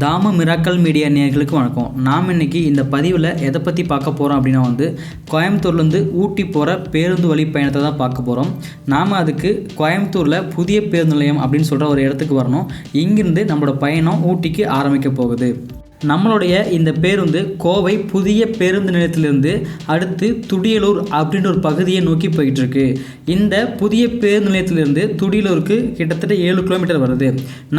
தாம miracle media நேர்களுக்கு வணக்கம். நாம் இன்னைக்கு இந்த பதிவில் எதை பற்றி பார்க்க போகிறோம் அப்படின்னா வந்து கோயம்புத்தூர்லேருந்து ஊட்டி போகிற பேருந்து வழி பயணத்தை தான் பார்க்க போகிறோம் நாம் அதுக்கு கோயம்புத்தூரில் புதிய பேருந்து நிலையம் அப்படின்னு சொல்கிற ஒரு இடத்துக்கு வரணும். இங்கிருந்து நம்மளோட பயணம் ஊட்டிக்கு ஆரம்பிக்க போகுது. நம்மளுடைய இந்த பேருந்து கோவை புதிய பேருந்து நிலையத்திலிருந்து அடுத்து துடியலூர் அப்படின்ற ஒரு பகுதியை நோக்கி போயிட்டுருக்கு. இந்த புதிய பேருந்து நிலையத்திலிருந்து துடியலூருக்கு கிட்டத்தட்ட ஏழு கிலோமீட்டர் வருது.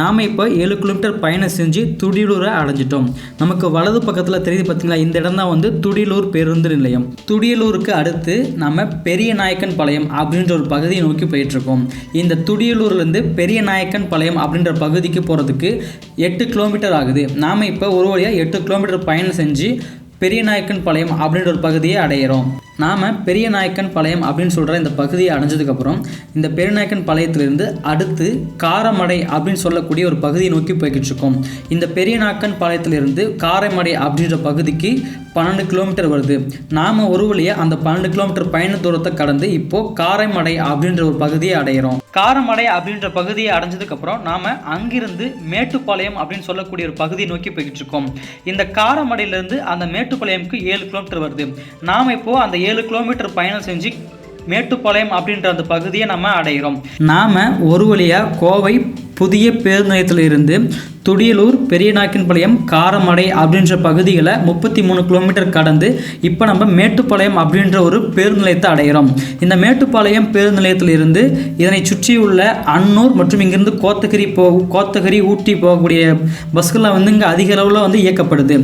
நாம் இப்போ ஏழு கிலோமீட்டர் பயணம் செஞ்சு துடியலூரை அடைஞ்சிட்டோம். நமக்கு வலது பக்கத்தில் தெரியுது பார்த்தீங்களா இந்த இடம் தான் வந்து துடியலூர் பேருந்து நிலையம். துடியலூருக்கு அடுத்து நம்ம பெரிய நாயக்கன் பாளையம் அப்படின்ற ஒரு பகுதியை நோக்கி போயிட்டு இருக்கோம் இந்த துடியலூர்லேருந்து பெரிய நாயக்கன் பாளையம் அப்படின்ற பகுதிக்கு போகிறதுக்கு எட்டு கிலோமீட்டர் ஆகுது. நாம் இப்போ ஒரு வழியாக எட்டு கிலோமீட்டர் பயணம் செஞ்சு பெரிய நாயக்கன் பாளையம் அப்படின்ற ஒரு பகுதியை அடையிறோம். நாம் பெரிய நாயக்கன் பாளையம் அப்படின்னு சொல்கிற இந்த பகுதியை அடைஞ்சதுக்கப்புறம் இந்த பெரியநாயக்கன் பாளையத்திலிருந்து அடுத்து காரமடை அப்படின்னு சொல்லக்கூடிய ஒரு பகுதியை நோக்கி போய்கிட்டு இருக்கோம் இந்த பெரிய நாயக்கன் பாளையத்திலிருந்து காரைமடை அப்படின்ற பகுதிக்கு பன்னெண்டு கிலோமீட்டர் வருது. நாம் ஒரு வழியாக அந்த பன்னெண்டு கிலோமீட்டர் பயண தூரத்தை கடந்து இப்போது காரைமடை அப்படின்ற ஒரு பகுதியை அடையிறோம். காரமடை அப்படின்ற பகுதியை அடைஞ்சதுக்கப்புறம் நாம் அங்கிருந்து மேட்டுப்பாளையம் அப்படின்னு சொல்லக்கூடிய ஒரு பகுதியை நோக்கி போய்கிட்டு இருக்கோம் இந்த காரமடையிலேருந்து அந்த மேட்டு மேட்டுப்பாளையம்க்கு ஏழு கிலோமீட்டர் வருது. நாம் இப்போது அந்த ஏழு கிலோமீட்டர் பயணம் செஞ்சு மேட்டுப்பாளையம் அப்படின்ற அந்த பகுதியை நம்ம அடைகிறோம் நாம் ஒரு வழியாக கோவை புதிய பேருந்து நிலையத்திலிருந்து துடியலூர் பெரியநாக்கின்பாளையம் காரமடை அப்படின்ற பகுதிகளை முப்பத்தி மூணு கிலோமீட்டர் கடந்து இப்போ நம்ம மேட்டுப்பாளையம் அப்படின்ற ஒரு பேருந்து நிலையத்தை அடைகிறோம் இந்த மேட்டுப்பாளையம் பேருந்து நிலையத்திலிருந்து இதனை சுற்றியுள்ள அன்னூர் மற்றும் இங்கிருந்து கோத்தகிரி போ கோத்தகிரி ஊட்டி போகக்கூடிய பஸ்கள்லாம் வந்து இங்கே அதிக அளவில் வந்து இயக்கப்படுது.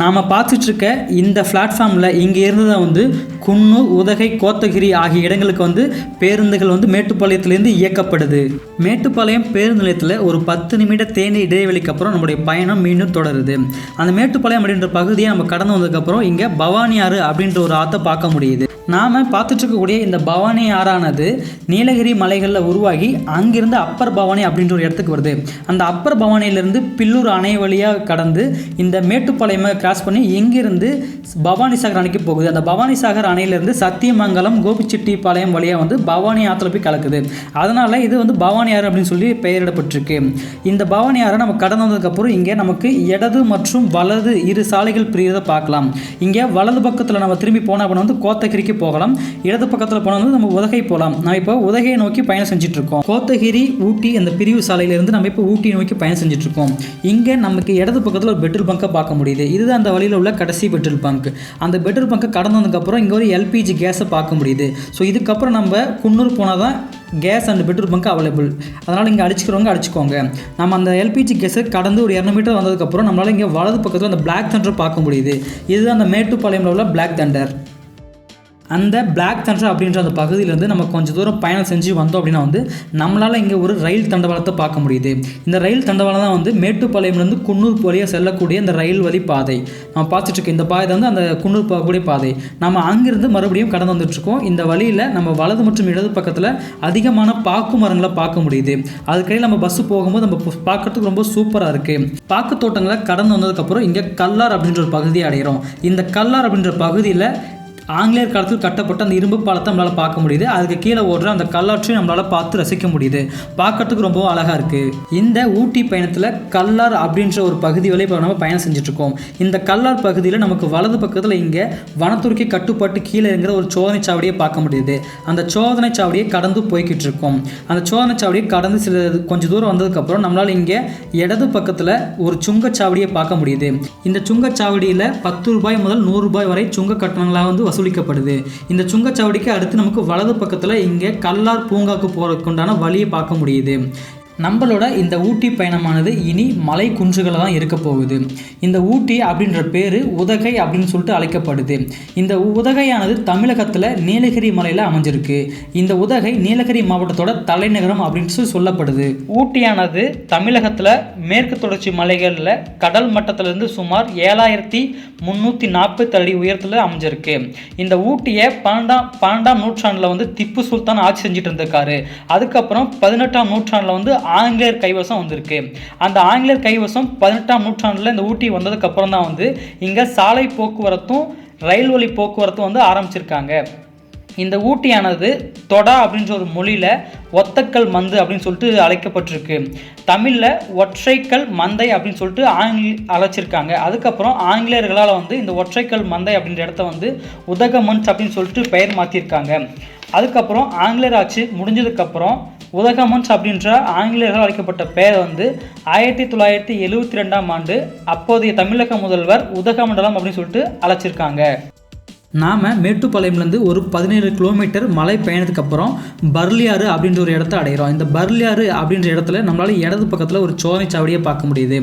நாம் பார்த்துட்ருக்க இந்த பிளாட்ஃபார்மில் இங்கே இருந்து தான் வந்து குன்னூர் உதகை கோத்தகிரி ஆகிய இடங்களுக்கு வந்து பேருந்துகள் வந்து மேட்டுப்பாளையத்துலேருந்து இயக்கப்படுது. மேட்டுப்பாளையம் பேருந்து நிலையத்தில் ஒரு பத்து நிமிட தேனி இடைவெளிக்கு அப்புறம் நம்முடைய பயணம் மீண்டும் தொடருது. அந்த மேட்டுப்பாளையம் அப்படின்ற பகுதியை நம்ம கடந்து வந்ததுக்கப்புறம் இங்கே பவானி ஆறு அப்படின்ற ஒரு ஆற்றை பார்க்க முடியுது. நாம் பார்த்துட்ருக்கக்கூடிய இந்த பவானி ஆறானது நீலகிரி மலைகளில் உருவாகி அங்கிருந்து அப்பர் பவானி அப்படின்ற ஒரு இடத்துக்கு வருது. அந்த அப்பர் பவானியிலிருந்து பில்லூர் அணை வழியாக கடந்து இந்த மேட்டுப்பாளையம் கிராஸ் பண்ணி இங்கிருந்து பவானி சாகர் அணைக்கு போகுது. அந்த பவானி சாகர் அணையிலிருந்து சத்தியமங்கலம் கோபிச்செட்டிப்பாளையம் வழியாக வந்து பவானி ஆற்றுல போய் கலக்குது. அதனால் இது வந்து பவானி ஆறு அப்படின்னு சொல்லி பெயரிடப்பட்டிருக்கு. இந்த பவானி ஆறை நம்ம கடந்து வந்ததுக்கப்புறம் இங்கே நமக்கு இடது மற்றும் வலது இரு சாலைகள் பிரிகிறத பார்க்கலாம். இங்கே வலது பக்கத்தில் நம்ம திரும்பி போனால் அப்படின்னா வந்து கோத்தகிரிக்கு போகலாம். இடது பக்கத்தில் போனால் வந்து நம்ம உதகை போகலாம் நம்ம இப்போ உதகையை நோக்கி பயணம் செஞ்சுட்டு இருக்கோம் கோத்தகிரி ஊட்டி அந்த பிரிவு சாலையிலேருந்து நம்ம இப்போ ஊட்டி நோக்கி பயணம் செஞ்சுட்டு இருக்கோம் இங்கே நமக்கு இடது பக்கத்தில் ஒரு பெட்ரோல் பங்கை பார்க்க முடியுது. இதுதான் அந்த வழியில் உள்ள கடைசி பெட்ரோல் பங்க் அந்த பெட்ரோல் பங்க்கை கடந்ததுக்கப்புறம் இங்கே ஒரு எல்பிஜி கேஸை பார்க்க முடியுது. ஸோ இதுக்கப்புறம் நம்ம குன்னூர் போனால் தான் gas and petrol bunk available அதனால் இங்கே அடிச்சுக்கிறவங்க அடிச்சுக்கோங்க. நம்ம அந்த எல்பிஜி கேஸை கடந்து ஒரு இரநூறு மீட்டர் வந்ததுக்கப்புறம் நம்மளால் இங்கே வலது பக்கத்தில் அந்த பிளாக் தண்டர் பார்க்க முடியுது. இதுதான் அந்த மேட்டுப்பாளையம் உள்ள பிளாக் தண்டர் அந்த பிளாக் தண்டர் அப்படின்ற அந்த பகுதியிலேருந்து நம்ம கொஞ்சம் தூரம் பயணம் செஞ்சு வந்தோம் அப்படின்னா வந்து நம்மளால் இங்கே ஒரு ரயில் தண்டவாளத்தை பார்க்க முடியுது. இந்த ரயில் தண்டவாளம் தான் வந்து மேட்டுப்பாளையம்லேருந்து குன்னூர் வழியாக செல்லக்கூடிய இந்த ரயில் வழி பாதை. நம்ம பார்த்துட்ருக்கோம் இந்த பாதை வந்து அந்த குன்னூர் போகக்கூடிய பாதை. நம்ம அங்கிருந்து மறுபடியும் கடந்து வந்துட்ருக்கோம் இந்த வழியில் நம்ம வலது மற்றும் இடது பக்கத்தில் அதிகமான பாக்கு மரங்களை பார்க்க முடியுது. அதுக்கடையில் நம்ம பஸ்ஸு போகும்போது நம்ம பார்க்குறதுக்கு பார்க்கறதுக்கு ரொம்ப சூப்பராக இருக்குது பாக்கு தோட்டங்களை கடந்து வந்ததுக்கப்புறம் இங்கே கல்லார் அப்படின்ற ஒரு பகுதியை அடைகிறோம் இந்த கல்லார் அப்படின்ற பகுதியில் ஆங்கிலேயர் காலத்தில் கட்டப்பட்ட அந்த இரும்பு பாலத்தை நம்மளால் பார்க்க முடியுது. அதுக்கு கீழே ஓடுற அந்த கல்லாற்றையும் நம்மளால் பார்த்து ரசிக்க முடியுது. பார்க்கறதுக்கு ரொம்பவும் அழகாக இருக்குது இந்த ஊட்டி பயணத்தில் கல்லார் அப்படின்ற ஒரு பகுதி வரை இப்போ நம்ம பயணம் செஞ்சுட்ருக்கோம் இந்த கல்லார் பகுதியில் நமக்கு வலது பக்கத்தில் இங்கே வனத்துறைக்கு கட்டுப்பாட்டு கீழே இருக்கிற ஒரு சோதனை சாவடியை பார்க்க முடியுது. அந்த சோதனை சாவடியை கடந்து போய்கிட்டு இருக்கோம். அந்த சோதனை சாவடியை கடந்து சில கொஞ்சம் தூரம் வந்ததுக்கப்புறம் நம்மளால் இங்கே இடது பக்கத்தில் ஒரு சுங்கச்சாவடியை பார்க்க முடியுது. இந்த சுங்கச்சாவடியில் பத்து ரூபாய் முதல் நூறுரூபாய் வரை சுங்க கட்டணங்களாக வந்து வசூலிக்கப்படுது. இந்த சுங்கச்சாவடிக்கு அடுத்து நமக்கு வலது பக்கத்தில் இங்கே கல்லார் பூங்காக்கு போகிறதுக்குண்டான வழியை பார்க்க முடியுது. நம்மளோட இந்த ஊட்டி பயணமானது இனி மலை குன்றுகளில் தான் இருக்க போகுது. இந்த ஊட்டி அப்படின்ற பேர் உதகை அப்படின்னு சொல்லிட்டு அழைக்கப்படுது. இந்த உதகையானது தமிழகத்தில் நீலகிரி மலையில் அமைஞ்சிருக்கு. இந்த உதகை நீலகிரி மாவட்டத்தோட தலைநகரம் அப்படின்னு சொல்லி சொல்லப்படுது. ஊட்டியானது தமிழகத்தில் மேற்கு தொடர்ச்சி மலைகளில் கடல் மட்டத்திலிருந்து சுமார் ஏழாயிரத்தி முந்நூற்றி நாற்பத்தி அடி உயரத்தில் அமைஞ்சிருக்கு. இந்த ஊட்டியை பன்னெண்டாம் பன்னெண்டாம் நூற்றாண்டில் வந்து திப்பு சுல்தான் ஆட்சி செஞ்சுட்டு இருந்திருக்காரு. அதுக்கப்புறம் பதினெட்டாம் நூற்றாண்டில் வந்து ஆங்கிலேயர் கைவசம் வந்திருக்கு. அந்த ஆங்கிலேயர் கைவசம் பதினெட்டாம் நூற்றாண்டில் இந்த ஊட்டி வந்ததுக்கப்புறம் தான் வந்து இங்கே சாலை போக்குவரத்தும் ரயில் வழி போக்குவரத்தும் வந்து ஆரம்பிச்சிருக்காங்க. இந்த ஊட்டியானது தொடா அப்படின்ற ஒரு மொழியில் ஒத்தக்கல் மந்து அப்படின்னு சொல்லிட்டு அழைக்கப்பட்டிருக்கு. தமிழில் ஒற்றைக்கல் மந்தை அப்படின்னு சொல்லிட்டு ஆங்கில அழைச்சிருக்காங்க. அதுக்கப்புறம் ஆங்கிலேயர்களால் வந்து இந்த ஒற்றைக்கல் மந்தை அப்படின்ற இடத்த வந்து உதகமன்ஸ் அப்படின்னு சொல்லிட்டு பெயர் மாற்றிருக்காங்க அதுக்கப்புறம் ஆங்கிலேயர் ஆட்சி முடிஞ்சதுக்கப்புறம் உதகமன்ஸ் அப்படின்ற ஆங்கிலேயர்கள் அழைக்கப்பட்ட பெயர் வந்து ஆயிரத்தி தொள்ளாயிரத்தி எழுவத்தி ரெண்டாம் ஆண்டு அப்போதைய தமிழக முதல்வர் உதகமண்டலம் அப்படின்னு சொல்லிட்டு அழைச்சிருக்காங்க. நாம் மேட்டுப்பாளையம்லேருந்து ஒரு பதினேழு கிலோமீட்டர் மலை பயணத்துக்கு அப்புறம் பர்லியாறு அப்படின்ற ஒரு இடத்த அடைகிறோம் இந்த பர்லியாறு அப்படின்ற இடத்துல நம்மளால் இடது பக்கத்தில் ஒரு சோதனை சாவடியை பார்க்க முடியுது.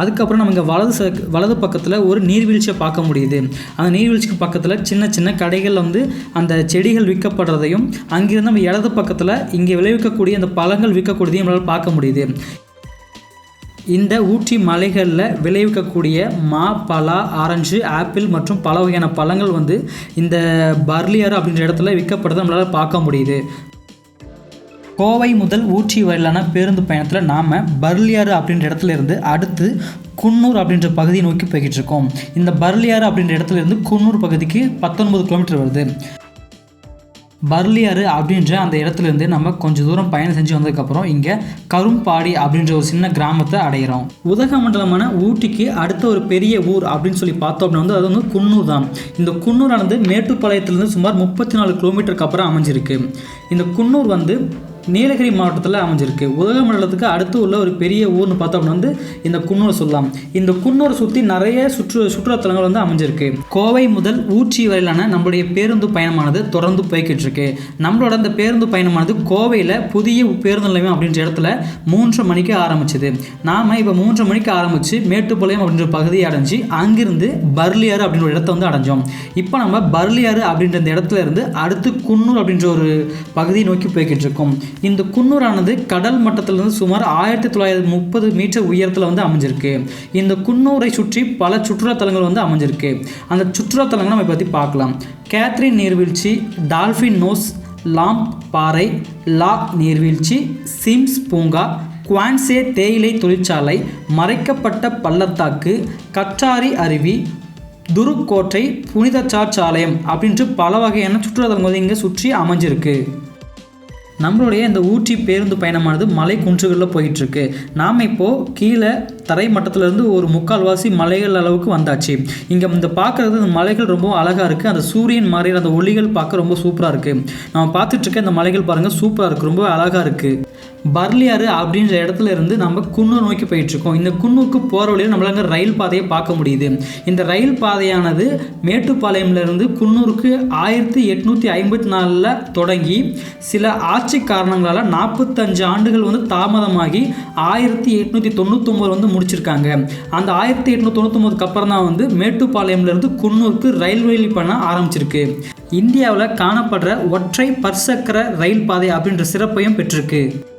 அதுக்கப்புறம் நம்ம இங்கே வலது ச வலது பக்கத்தில் ஒரு நீர்வீழ்ச்சியை பார்க்க முடியுது. அந்த நீர்வீழ்ச்சிக்கு பக்கத்தில் சின்ன சின்ன கடைகள் வந்து அந்த செடிகள் விற்கப்படுறதையும் அங்கிருந்து நம்ம இடது பக்கத்தில் இங்கே விளைவிக்கக்கூடிய அந்த பழங்கள் விற்கக்கூடியதையும் நம்மளால் பார்க்க முடியுது. இந்த ஊட்டி மலைகளில் விளைவிக்கக்கூடிய மா பலா ஆரஞ்சு ஆப்பிள் மற்றும் பல வகையான பழங்கள் வந்து இந்த பர்லியாறு அப்படின்ற இடத்துல விற்கப்படுறதை நம்மளால் பார்க்க முடியுது. கோவை முதல் ஊட்டி வரையிலான பேருந்து பயணத்தில் நாம் பர்லியாறு அப்படின்ற இடத்துல இருந்து அடுத்து குன்னூர் அப்படின்ற பகுதியை நோக்கி போய்கிட்டு இருக்கோம். இந்த பர்லியாறு அப்படின்ற இடத்துல இருந்து குன்னூர் பகுதிக்கு பத்தொன்பது கிலோமீட்டர் வருது. பர்லியாறு அப்படின்ற அந்த இடத்துலேருந்து நம்ம கொஞ்சம் தூரம் பயணம் செஞ்சு வந்ததுக்கப்புறம் இங்கே கரும்பாடி அப்படின்ற ஒரு சின்ன கிராமத்தை அடைகிறோம் உதகமண்டலமான ஊட்டிக்கு அடுத்த ஒரு பெரிய ஊர் அப்படின்னு சொல்லி பார்த்தோம் அப்படின்னா வந்து அது வந்து குன்னூர் தான். இந்த குன்னூரானது மேட்டுப்பாளையத்துலேருந்து சுமார் முப்பத்தி நாலு கிலோமீட்டருக்கு அப்புறம் அமைஞ்சிருக்கு. இந்த குன்னூர் வந்து நீலகிரி மாவட்டத்தில் அமைஞ்சிருக்கு. உதகமண்டலத்துக்கு அடுத்து உள்ள ஒரு பெரிய ஊர்னு பார்த்தோம் அப்படின்னா வந்து இந்த குன்னூர் சொல்லலாம். இந்த குன்னூரை சுற்றி நிறைய சுற்று சுற்றுலாத்தலங்கள் வந்து அமைஞ்சிருக்கு. கோவை முதல் ஊச்சி வரையிலான நம்மளுடைய பேருந்து பயணமானது தொடர்ந்து போய்கிட்டு இருக்கு நம்மளோட அந்த பேருந்து பயணமானது கோவையில் புதிய பேருந்து நிலையம் அப்படின்ற இடத்துல மூன்றரை மணிக்கு ஆரம்பிச்சது. நாம் இப்போ மூன்றரை மணிக்கு ஆரம்பித்து மேட்டுப்பாளையம் அப்படின்ற பகுதியை அடைஞ்சு அங்கிருந்து பர்லியாறு அப்படின்ற ஒரு இடத்த வந்து அடைஞ்சோம். இப்போ நம்ம பர்லியாறு அப்படின்ற இந்த இடத்துல இருந்து அடுத்து குன்னூர் அப்படின்ற ஒரு பகுதியை நோக்கி போய்கிட்டு இருக்கோம் இந்த குன்னூரானது கடல் மட்டத்திலிருந்து சுமார் ஆயிரத்தி தொள்ளாயிரத்தி முப்பது மீட்டர் உயரத்தில் வந்து அமைஞ்சிருக்கு. இந்த குன்னூரை சுற்றி பல சுற்றுலாத்தலங்கள் வந்து அமைஞ்சிருக்கு. அந்த சுற்றுலாத்தலங்களை நம்ம பற்றி பார்க்கலாம். கேத்ரின் நீர்வீழ்ச்சி டால்ஃபின் நோஸ் லாம்ப் பாறை லா நீர்வீழ்ச்சி சிம்ஸ் பூங்கா குவான்சே தேயிலை தொழிற்சாலை மறைக்கப்பட்ட பள்ளத்தாக்கு கற்றாரி அருவி துருக்கோட்டை புனித சார்ச் ஆலயம் அப்படின்ட்டு பல வகையான சுற்றுலாத்தலங்கள் இங்கே சுற்றி அமைஞ்சிருக்கு. நம்மளுடைய இந்த ஊட்டி பேருந்து பயணமானது மலை குன்றுகளில் போயிட்டுருக்கு. நாம் இப்போது கீழே தரை மட்டத்திலேருந்து ஒரு முக்கால்வாசி மலைகள் அளவுக்கு வந்தாச்சு. இங்கே இந்த பார்க்குறது இந்த மலைகள் ரொம்ப அழகாக இருக்குது அந்த சூரியன் மாறிற அந்த ஒளிகள் பார்க்க ரொம்ப சூப்பராக இருக்குது நம்ம பார்த்துட்ருக்க இந்த மலைகள் பாருங்கள் சூப்பராக இருக்குது ரொம்ப அழகாக இருக்குது பர்லியாறு அப்படின்ற இடத்துல இருந்து நம்ம குன்னூர் நோக்கி போயிட்டுருக்கோம். இந்த குன்னூருக்கு போகிற வழியில் நம்மளால ரயில் பாதையை பார்க்க முடியுது. இந்த ரயில் பாதையானது மேட்டுப்பாளையம்லேருந்து குன்னூருக்கு ஆயிரத்தி எட்நூற்றி ஐம்பத்தி நாலில் தொடங்கி சில ஆட்சி காரணங்களால் நாற்பத்தஞ்சு ஆண்டுகள் வந்து தாமதமாகி ஆயிரத்தி எட்நூற்றி தொண்ணூத்தொம்பது வந்து முடிச்சிருக்காங்க. அந்த ஆயிரத்தி எட்நூற்றி தொண்ணூத்தொம்பதுக்கு அப்புறம் தான் வந்து மேட்டுப்பாளையம்லேருந்து குன்னூருக்கு ரயில்வே பண்ண ஆரம்பிச்சிருக்கு. இந்தியாவில் காணப்படுற ஒற்றை பற்சக்கர ரயில் பாதை அப்படின்ற சிறப்பையும் பெற்றிருக்கு.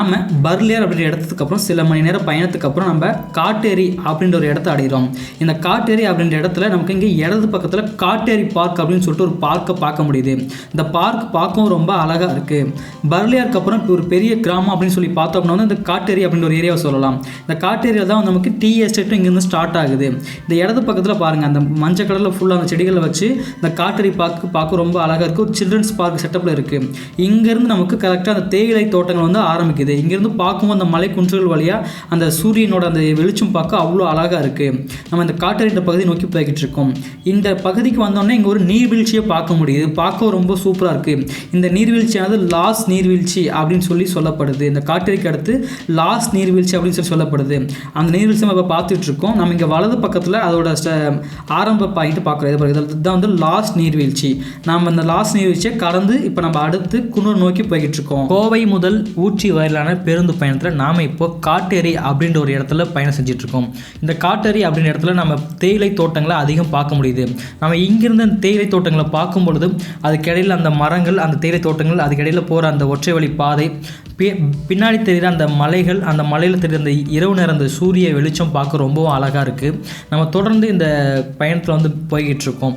நம்ம பர்லியர் அப்படின்ற இடத்துக்கு அப்புறம் சில மணி நேரம் பயணத்துக்கு அப்புறம் நம்ம காட்டேரி அப்படின்ற ஒரு இடத்த அடைகிறோம் இந்த காட்டேரி அப்படின்ற இடத்துல நமக்கு இங்கே இடது பக்கத்தில் காட்டேரி பார்க் அப்படின்னு சொல்லிட்டு ஒரு பார்க்கை பார்க்க முடியுது. இந்த பார்க் பார்க்கவும் ரொம்ப அழகாக இருக்குது பர்லியருக்கு அப்புறம் இப்போ ஒரு பெரிய கிராமம் அப்படின்னு சொல்லி பார்த்தோம் அப்படின்னா வந்து இந்த காட்டேரி அப்படின்ற ஒரு ஏரியாவை சொல்லலாம். இந்த காட்டேரியில் தான் நமக்கு டீ எஸ்டேட்டும் இங்கேருந்து ஸ்டார்ட் ஆகுது. இந்த இடது பக்கத்தில் பாருங்கள் அந்த மஞ்சள் கடலில் ஃபுல்லாக அந்த செடிகளை வச்சு இந்த காட்டேரி பார்க் பார்க்க ரொம்ப அழகாக இருக்குது ஒரு சில்ட்ரன்ஸ் பார்க் செட்டப்பில் இருக்குது இங்கேருந்து நமக்கு கரெக்டாக அந்த தேயிலை தோட்டங்கள் வந்து ஆரம்பிக்குது. இருக்குது. இங்கேருந்து பார்க்கும்போது அந்த மலை குன்றுகள் வழியாக அந்த சூரியனோட அந்த வெளிச்சம் பார்க்க அவ்வளோ அழகாக இருக்குது நம்ம இந்த காட்டறிந்த பகுதி நோக்கி போய்கிட்டு இருக்கோம். இந்த பகுதிக்கு வந்தோடனே இங்கே ஒரு நீர்வீழ்ச்சியை பார்க்க முடியுது. பார்க்க ரொம்ப சூப்பராக இருக்குது இந்த நீர்வீழ்ச்சியானது லாஸ் நீர்வீழ்ச்சி அப்படின்னு சொல்லி சொல்லப்படுது. இந்த காட்டறிக்கு அடுத்து லாஸ் நீர்வீழ்ச்சி அப்படின்னு சொல்லி சொல்லப்படுது. அந்த நீர்வீழ்ச்சி நம்ம இப்போ பார்த்துட்டு இருக்கோம். நம்ம இங்கே வலது பக்கத்தில் அதோட ஸ்ட- ஆரம்ப பாயிண்ட் பார்க்குறோம். இது பாருங்க. இதுதான் வந்து லாஸ் நீர்வீழ்ச்சி. நாம் அந்த லாஸ் நீர்வீழ்ச்சியை கடந்து இப்போ நம்ம அடுத்து குன்னூர் நோக்கி போய்கிட்டு இருக்கோம். கோவை முதல் ஊட்டி வரையிலான பேருந்து பயணத்தில் நாம் இப்போ காட்டேரி அப்படின்ற ஒரு இடத்துல பயணம் செஞ்சிட்ருக்கோம். இந்த காட்டேரி அப்படின்ற இடத்துல நம்ம தேயிலை தோட்டங்களை அதிகம் பார்க்க முடியுது. நம்ம இங்கிருந்து அந்த தேயிலை தோட்டங்களை பார்க்கும் பொழுது அதுக்கிடையில் அந்த மரங்கள் அந்த தேயிலை தோட்டங்கள் அதுக்கிடையில் போகிற அந்த ஒற்றை வழி பாதை பி- பின்னாடி தெரிகிற அந்த மலைகள் அந்த மலையில் தெரிகிற அந்த இரவு நேரம் அந்த சூரிய வெளிச்சம் பார்க்க ரொம்பவும் அழகாக இருக்குது நம்ம தொடர்ந்து இந்த பயணத்தில் வந்து போய்கிட்டு இருக்கோம்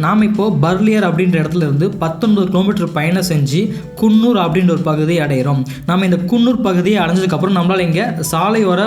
நாம் இப்போது பர்லியர் அப்படின்ற இடத்துல இருந்து பத்தொன்பது கிலோமீட்டர் பயணம் செஞ்சு குன்னூர் அப்படின்ற ஒரு பகுதியை அடைகிறோம் நம்ம இந்த குன்னூர் பகுதியை அடைஞ்சதுக்கப்புறம் நம்மளால் இங்கே சாலையோர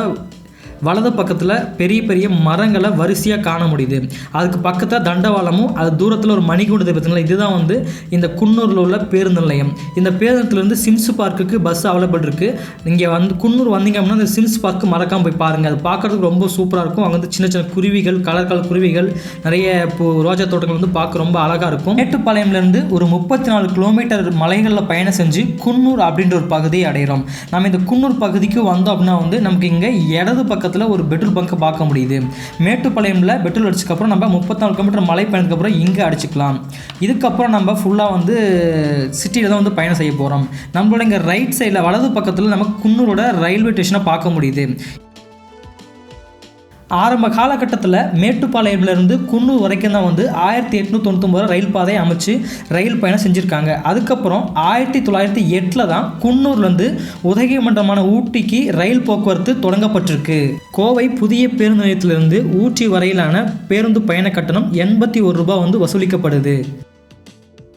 வலது பக்கத்தில் பெரிய பெரிய மரங்களை வரிசையாக காண முடியுது. அதுக்கு பக்கத்தில் தண்டவாளமும் அது தூரத்தில் ஒரு மணிக்கூண்டு பார்த்தீங்களா இதுதான் வந்து இந்த குன்னூரில் உள்ள பேருந்து நிலையம். இந்த பேருந்துலேருந்து சிம்ஸ் பார்க்குக்கு பஸ் அவைலபிள் இருக்குது இங்கே வந்து குன்னூர் வந்தீங்க அப்படின்னா இந்த சிம்ஸ் பார்க்கு மறக்காமல் போய் பாருங்கள் அது பார்க்குறதுக்கு ரொம்ப சூப்பராக இருக்கும். அங்கே வந்து சின்ன சின்ன குருவிகள் கலர் கலர் குருவிகள் நிறைய இப்போ ரோஜா தோட்டங்கள் வந்து பார்க்க ரொம்ப அழகாக இருக்கும். மேட்டுப்பாளையம்லேருந்து ஒரு முப்பத்தி நாலு கிலோமீட்டர் மலைகளில் பயணம் செஞ்சு குன்னூர் அப்படின்ற ஒரு பகுதியை அடைகிறோம் நம்ம இந்த குன்னூர் பகுதிக்கு வந்தோம் அப்படின்னா வந்து நமக்கு இங்கே இடது பக்கத்தில் ஒரு பெட்ரோல் பங்கை பார்க்க முடியுது. மேட்டுப்பாளையமில் பெட்ரோல் அடிச்சதுக்கப்புறம் நம்ம முப்பத்தாலு கிலோமீட்டர் மலை பயணத்துக்கப்புறம் இங்கே அடிச்சுக்கலாம். இதுக்கப்புறம் நம்ம ஃபுல்லாக வந்து சிட்டியில் தான் வந்து பயணம் செய்ய போகிறோம் நம்மளோட இங்கே ரைட் சைடில் வலது பக்கத்தில் நம்ம குன்னூரோட ரயில்வே ஸ்டேஷனை பார்க்க முடியுது. ஆரம்ப காலகட்டத்தில் மேட்டுப்பாளையம்லேருந்து குன்னூர் வரைக்கும் தான் வந்து ஆயிரத்தி எட்நூற்றி தொண்ணூத்தொம்பது ரயில் பாதை அமைச்சு ரயில் பயணம் செஞ்சுருக்காங்க. அதுக்கப்புறம் ஆயிரத்தி தொள்ளாயிரத்தி எட்டில் தான் குன்னூர்லேருந்து உதகைமண்டலமான ஊட்டிக்கு ரயில் போக்குவரத்து தொடங்கப்பட்டிருக்கு. கோவை புதிய பேருந்து நிலையத்திலிருந்து ஊட்டி வரையிலான பேருந்து பயண கட்டணம் எண்பத்தி ஒரு ரூபாய் வந்து வசூலிக்கப்படுது.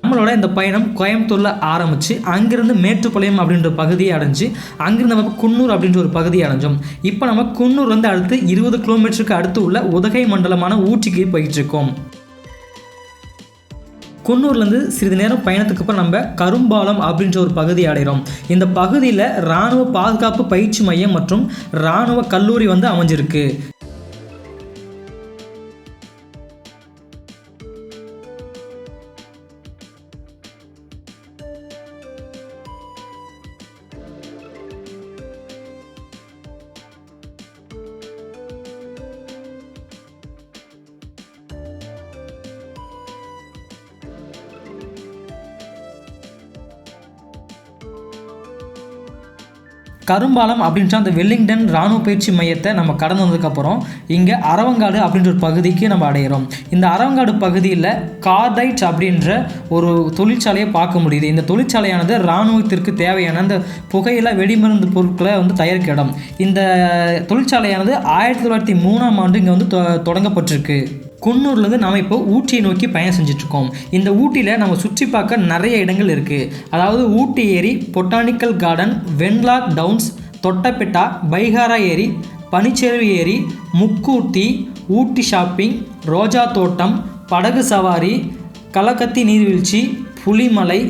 நம்மளோட இந்த பயணம் கோயம்புத்தூரில் ஆரம்பித்து அங்கேருந்து மேட்டுப்பாளையம் அப்படின்ற பகுதியை அடைஞ்சு அங்கேருந்து நம்ம குன்னூர் அப்படின்ற ஒரு பகுதியை அடைஞ்சோம். இப்போ நம்ம குன்னூர் வந்து அடுத்து இருபது கிலோமீட்டருக்கு அடுத்து உள்ள உதகை மண்டலமான ஊட்டிக்கு போயிட்டு இருக்கோம். குன்னூர்லேருந்து சிறிது நேரம் பயணத்துக்கு அப்புறம் நம்ம கரும்பாலம் அப்படின்ற ஒரு பகுதி அடைகிறோம். இந்த பகுதியில் இராணுவ பாதுகாப்பு பயிற்சி மையம் மற்றும் இராணுவ கல்லூரி வந்து அமைஞ்சிருக்கு. கரும்பாலம் அப்படின்ற அந்த வெல்லிங்டன் இராணுவ பயிற்சி மையத்தை நம்ம கடந்து வந்ததுக்கப்புறம் இங்கே அரவங்காடு அப்படின்ற ஒரு பகுதிக்கு நம்ம அடையிறோம். இந்த அரவங்காடு பகுதியில் கார்டைட் அப்படின்ற ஒரு தொழிற்சாலையை பார்க்க முடியுது. இந்த தொழிற்சாலையானது இராணுவத்திற்கு தேவையான அந்த புகையில வெடிமருந்து பொருட்களை வந்து தயாரிக்க இடம். இந்த தொழிற்சாலையானது ஆயிரத்தி தொள்ளாயிரத்தி மூணாம் ஆண்டு இங்கே வந்து தொ- தொடங்கப்பட்டிருக்கு. குன்னூர்லேருந்து நம்ம இப்போ ஊட்டியை நோக்கி பயணம் செஞ்சுட்ருக்கோம். இந்த ஊட்டியில் நம்ம சுற்றி பார்க்க நிறைய இடங்கள் இருக்குது அதாவது ஊட்டி ஏரி botanical garden Wenlock Downs Doddabetta Pykara ஏரி பனிச்செருவு ஏரி முக்கூர்த்தி ஊட்டி ஷாப்பிங் ரோஜா தோட்டம் படகு சவாரி கலக்கத்தி நீர்வீழ்ச்சி புலிமலை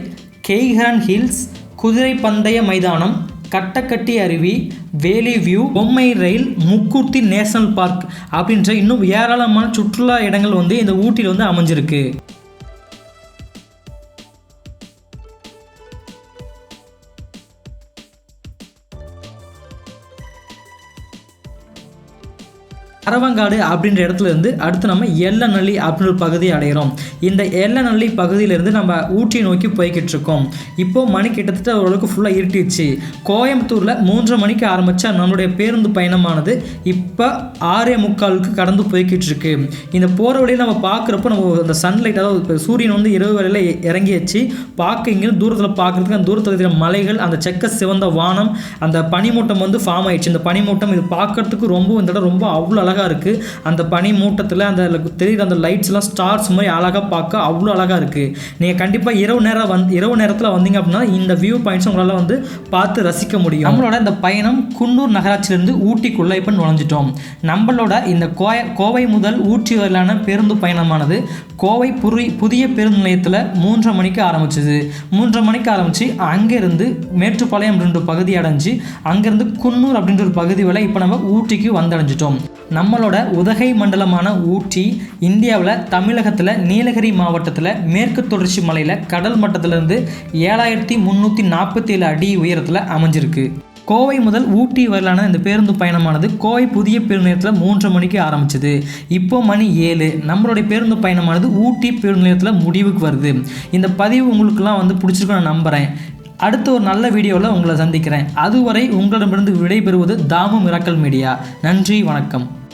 கெய்ஹரன் ஹில்ஸ் குதிரை பந்தய மைதானம் கட்டக்கட்டி அருவி வேலி வியூ பொம்மை ரயில் முக்கூர்த்தி நேஷனல் பார்க் அப்படின்ற இன்னும் ஏராளமான சுற்றுலா இடங்கள் வந்து இந்த ஊட்டியில் வந்து அமைஞ்சிருக்கு. அரவங்காடு அப்படின்ற இடத்துல இருந்து அடுத்து நம்ம எல்லநல்லி அப்படின்ற ஒரு பகுதியை அடைகிறோம் இந்த எல்லநல்லி பகுதியிலேருந்து நம்ம ஊட்டி நோக்கி போய்கிட்டு இருக்கோம். இப்போது மணி கிட்டத்தட்ட ஓரளவுக்கு ஃபுல்லாக இருட்டிடுச்சு. கோயம்புத்தூரில் மூன்றரை மணிக்கு ஆரம்பித்த நம்மளுடைய பேருந்து பயணமானது இப்போ ஆறே முக்காலுக்கு கடந்து போய்கிட்டு இருக்கு. இந்த போகிற வழியில் நம்ம பார்க்குறப்போ நம்ம அந்த சன்லைட் அதாவது இப்போ சூரியன் வந்து இரவு வேளையில் இறங்கியாச்சு. பார்க்க இங்கே தூரத்தில் பார்க்குறதுக்கு அந்த தூரத்தில் இருக்கிற மலைகள் அந்த செக்க சிவந்த வானம் அந்த பனிமூட்டம் வந்து ஃபார்ம் ஆயிடுச்சு. இந்த பனிமூட்டம் இது பார்க்கறதுக்கு ரொம்ப இந்த இடம் ரொம்ப அவ்வளோ அழகாக அழகாக இருக்குது அந்த பனி மூட்டத்தில் அந்த தெரியுற அந்த லைட்ஸ்லாம் ஸ்டார்ஸ் மாதிரி அழகாக பார்க்க அவ்வளோ அழகாக இருக்குது நீங்கள் கண்டிப்பாக இரவு நேரம் வந்து இரவு நேரத்தில் வந்தீங்க அப்படின்னா இந்த வியூ பாயிண்ட்ஸ் உங்களால் வந்து பார்த்து ரசிக்க முடியும். நம்மளோட இந்த பயணம் குன்னூர் நகராட்சியிலேருந்து ஊட்டிக்குள்ளே இப்போ நுழைஞ்சிட்டோம். நம்மளோட இந்த கோய கோவை முதல் ஊட்டி வரையிலான பேருந்து பயணமானது கோவை புரி புதிய பேருந்து நிலையத்தில் மூன்றரை மணிக்கு ஆரம்பிச்சது. மூன்றரை மணிக்கு ஆரம்பித்து அங்கேருந்து மேட்டுப்பாளையம் அப்படின்ற பகுதி அடைஞ்சு அங்கேருந்து குன்னூர் அப்படின்ற ஒரு பகுதி வரை இப்போ நம்ம ஊட்டிக்கு வந்தடைஞ்சிட்டோம். நம்மளோட உதகை மண்டலமான ஊட்டி இந்தியாவில் தமிழகத்தில் நீலகிரி மாவட்டத்தில் மேற்கு தொடர்ச்சி மலையில் கடல் மட்டத்திலிருந்து ஏழாயிரத்தி முந்நூற்றி நாற்பத்தி ஏழு அடி உயரத்தில் அமைஞ்சிருக்கு. கோவை முதல் ஊட்டி வரலான இந்த பேருந்து பயணமானது கோவை புதிய பேருந்து நிலையத்தில் மூன்று மணிக்கு ஆரம்பிச்சது. இப்போ மணி ஏழு. நம்மளுடைய பேருந்து பயணமானது ஊட்டி பேருந்து நிலையத்தில் முடிவுக்கு வருது. இந்த பதிவு உங்களுக்குலாம் வந்து பிடிச்சிருக்கும் நான் நம்புகிறேன் அடுத்த ஒரு நல்ல வீடியோவில் உங்களை சந்திக்கிறேன். அதுவரை உங்களிடமிருந்து விடைபெறுவது தாமு மிராக்கல் மீடியா. நன்றி வணக்கம்.